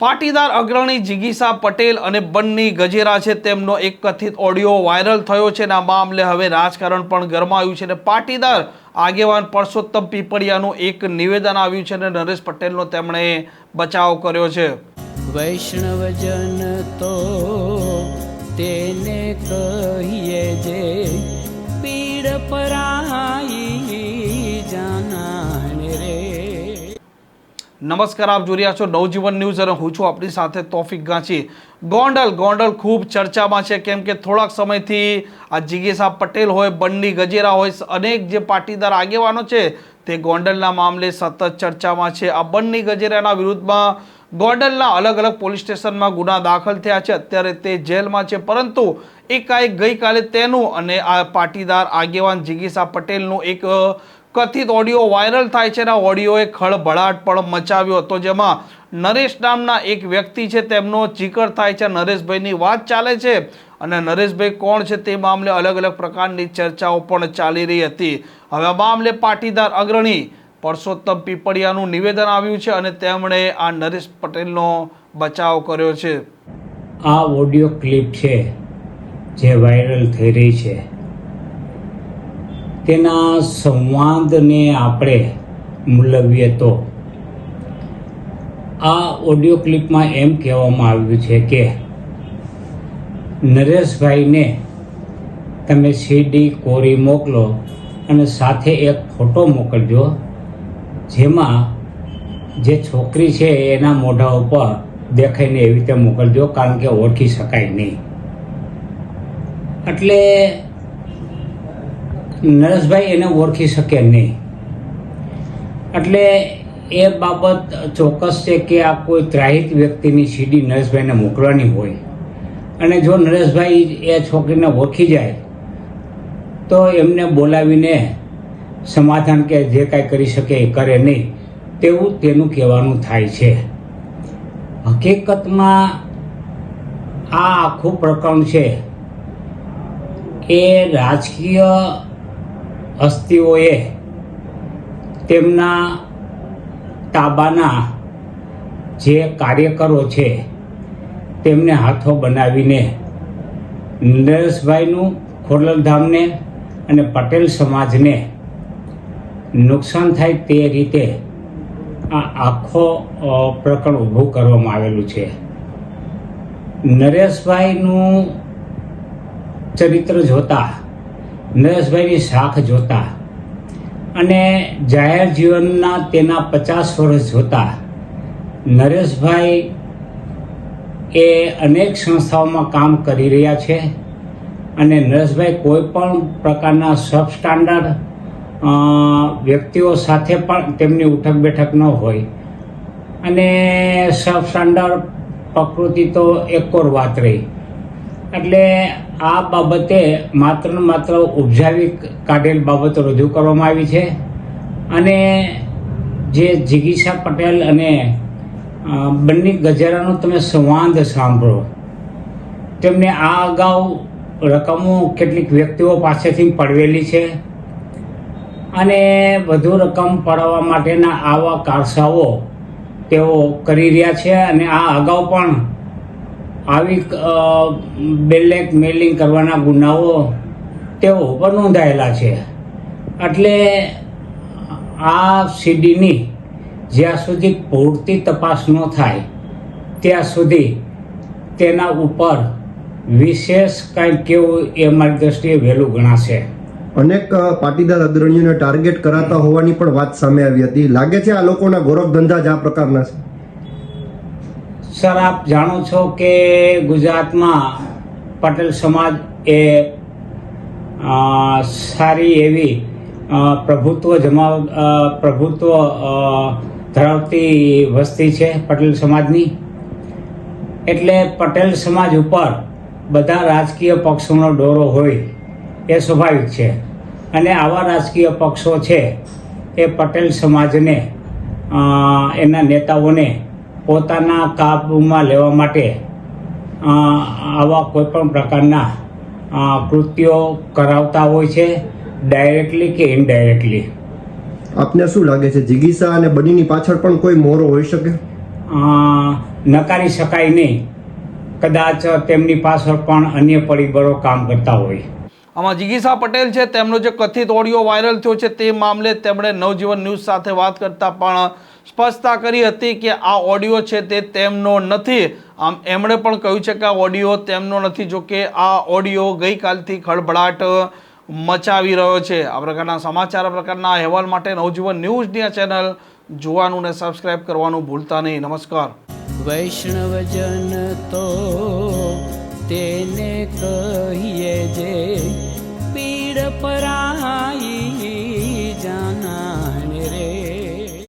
પાટીદાર અગ્રણી જિગીસા પટેલ અને બન્ની ગજેરા છે તેમનો એક કથિત ઓડિયો વાયરલ થયો છે અને આ મામલે હવે રાજકારણ પણ ગરમાયું છે અને પાટીદાર આગેવાન પરસોત્તમ પીપળિયાનું એક નિવેદન આવ્યું છે અને નરેશ પટેલનો તેમણે બચાવ કર્યો છે. વૈષ્ણવજન તો તેને કહીએ જે નમસ્કાર, આપ જોઈ રહ્યા છો નવજીવન ન્યૂઝ અને હું છું આપણી સાથે તોફિક ગાંચી. ગોંડલ ગોંડલ ખૂબ ચર્ચામાં છે, કેમ કે થોડાક સમયથી આ જિગેશા પટેલ હોય, બંડી ગજેરા હોય, અનેક જે પાટીદાર આગેવાનો છે, તે ગોંડલના મામલે સતત ચર્ચામાં છે. આ બંડી ગજેરાના વિરુદ્ધમાં ગોંડલના અલગ અલગ પોલીસ સ્ટેશનમાં ગુના દાખલ થયા છે. અત્યારે તે જેલમાં છે, પરંતુ એકાએક ગઈકાલે તેનું અને આ પાટીદાર આગેવાન જિગીસા પટેલનું એક કથિત ઓડિયો વાયરલ થાય છે અને ઓડિયોએ ખળભળાટ પણ મચાવ્યો હતો. જેમાં નરેશ નામના એક વ્યક્તિ છે, તેમનો ચીકર થાય છે. નરેશભાઈની વાત ચાલે છે અને નરેશભાઈ કોણ છે તે મામલે અલગ અલગ પ્રકારની ચર્ચાઓ પણ ચાલી રહી હતી. હવે મામલે પાટીદાર અગ્રણી પરસોત્તમ પીપળિયાનું નિવેદન આવ્યું છે અને તેમણે આ નરેશ પટેલનો બચાવ કર્યો છે. આ ઓડિયો ક્લિપ છે, જે વાયરલ થઈ રહી છે. તેના સંવાદને આપણે મૂલવીએ તો. આ ઓડિયો ક્લિપમાં એમ કહેવામાં આવ્યું છે કે, નરેશભાઈને તમે સીડી કોરી મોકલો અને સાથે એક ફોટો મોકલજો, જેમાં જે છોકરી છે એના મોઢા ઉપર દેખાઈને એવી રીતે મોકલજો, કારણ કે ઓળખી શકાય નહીં. એટલે નરેશભાઈ એને ઓળખી શકે નહીં. એટલે એ બાબત ચોક્કસ છે કે આ કોઈ ત્રાહિત વ્યક્તિની સીડી નરેશભાઈને મોકલવાની હોય. અને જો નરેશભાઈ એ છોકરીને ઓળખી જાય, તો એમને બોલાવીને સમાધાન કે જે કાંઈ કરી શકે એ કરે નહીં, તેવું તેનું કહેવાનું થાય છે. હકીકતમાં આ આખું પ્રકરણ છે એ રાજકીય હસ્તીઓએ તેમના તાબાના જે કાર્યકરો છે, તેમને હાથો બનાવીને નરેશભાઈનું ખોડલધામને અને પટેલ સમાજને નુકસાન થાય તે રીતે આ આખો પ્રકરણ ઊભું કરવામાં આવેલું છે. નરેશભાઈનું ચરિત્ર જોતા નરેશભાઈની શાખ જોતા અને જાહેર જીવનના તેના પચાસ વર્ષ જોતા નરેશભાઈ એ અનેક સંસ્થાઓમાં કામ કરી રહ્યા છે અને નરેશભાઈ કોઈ પણ પ્રકારના સબ સ્ટાન્ડર્ડ વ્યક્તિઓ સાથે પણ તેમની ઉઠક બેઠક ન હોય. અને સબ સ્ટાન્ડર્ડ પ્રકૃતિ તો એકોર વાત રહી. એટલે આ બાબતે માત્ર ને માત્ર ઉપજાવી કાઢેલ બાબતો રજૂ કરવામાં આવી છે. અને જે જિગીશા પટેલ અને બંને ગજરાનો તમે સંવાદ સાંભળો. તેમને આ અગાઉ રકમો કેટલીક વ્યક્તિઓ પાસેથી પડવેલી છે. અને વધુ રકમ પડાવવા માટેના આવા કારસાઓ તેઓ કરી રહ્યા છે અને આ અગાઉ પણ આવી બેલેક મેલિંગ કરવાના ગુનાઓ તેઓ ઉપર નોંધાયેલા છે. એટલે આ સીડીની જ્યાં સુધી પૂરતી તપાસ ન થાય, ત્યાં સુધી તેના ઉપર વિશેષ કાંઈ કેવું એ મારી દ્રષ્ટિએ વહેલું ગણાશે. અનેક પાટીદાર અગ્રણીઓને ટાર્ગેટ કરાતા હોવાની પણ વાત સામે આવી હતી. લાગે છે આ લોકોના ગૌરવ ધંધા જ આ પ્રકારના છે. સર, આપ જાણો છો કે ગુજરાતમાં પટેલ સમાજ એ સારી એવી પ્રભુત્વ જમાવ પ્રભુત્વ ધરાવતી વસ્તી છે પટેલ સમાજની. એટલે પટેલ સમાજ ઉપર બધા રાજકીય પક્ષોનો ડોરો હોય એ સ્વાભાવિક છે. અને આવા રાજકીય પક્ષો છે એ પટેલ સમાજને એના નેતાઓને પોતાના કાબૂમાં લેવા માટે આવા કોઈ પણ પ્રકારના કૃત્યો કરાવતા હોય છે ડાયરેક્ટલી કે ઇનડાયરેક્ટલી આપને શું લાગે છે જિગીસા અને બનીની પાછળ પણ કોઈ મોરો હોઈ શકે? નકારી શકાય નહીં. કદાચ તેમની પાછળ પણ અન્ય પરિબળો કામ કરતા હોય. આમાં જિગીસા પટેલ છે. તેમનો જે કથિત ઓડિયો વાયરલ થયો છે તે મામલે તેમણે નવજીવન ન્યૂઝ સાથે વાત કરતા પણ સ્પષ્ટતા કરી હતી કે આ ઓડિયો છે તે તેમનો નથી. આમ એમણે પણ કહ્યું છે કે આ ઓડિયો તેમનો નથી, જો કે આ ઓડિયો ગઈકાલથી ખળભળાટ મચાવી રહ્યો છે. આ પ્રકારના સમાચાર, આ પ્રકારના અહેવાલ માટે નવજીવન ન્યૂઝની આ ચેનલ જોવાનું ને સબસ્ક્રાઇબ કરવાનું ભૂલતા નહીં. નમસ્કાર. વૈષ્ણવજન તો